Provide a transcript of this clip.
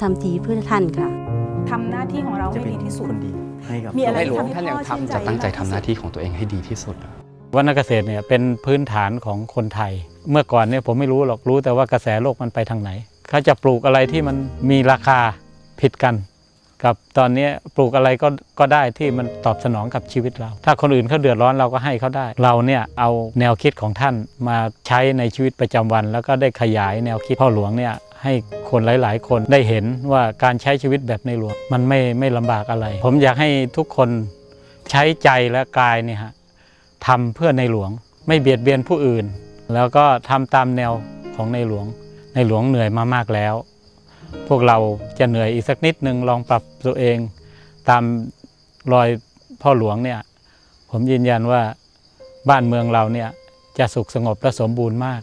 ทำทีเพื่อท่านค่ะทำหน้าที่ของเราจะให้เป็นดีที่สุดคนดีให้กับมีอะไรในหลวงที่ท่านยังพ่อชื่นทำใจจะตั้งใจมากที่ทำหน้าสุดที่ของตัวเองให้ดีที่สุดวรรณเกษตรเนี่ยเป็นพื้นฐานของคนไทย เมื่อก่อนเนี่ยผมไม่รู้หรอกรู้แต่ว่ากระแสโลกมันไปทางไหนเขาจะปลูกอะไรที่มันมีราคาผิดกัน กับตอนนี้ปลูกอะไรก็ก็ได้ที่มันตอบสนองกับชีวิตเรา ถ้าคนอื่นเขาเดือดร้อนเราก็ให้เขาได้ เราเนี่ยเอาแนวคิดของท่านมาใช้ในชีวิตประจำวัน แล้วก็ได้ขยายแนวคิดพ่อหลวงเนี่ย ให้คนหลาย ๆ คนได้เห็นว่าการใช้ชีวิตแบบในหลวงมันไม่ไม่ลำบากอะไร ผมอยากให้ทุกคนใช้ใจและกายเนี่ยฮะทำเพื่อในหลวง ไม่เบียดเบียนผู้อื่น แล้วก็ทำตามแนวของในหลวง ในหลวงเหนื่อยมามากแล้ว พวกเราจะเหนื่อยอีกสักนิดนึงลองปรับตัวเอง ตามรอยพ่อหลวงเนี่ยผมยืนยันว่าบ้านเมืองเราเนี่ยจะสุขสงบและสมบูรณ์มาก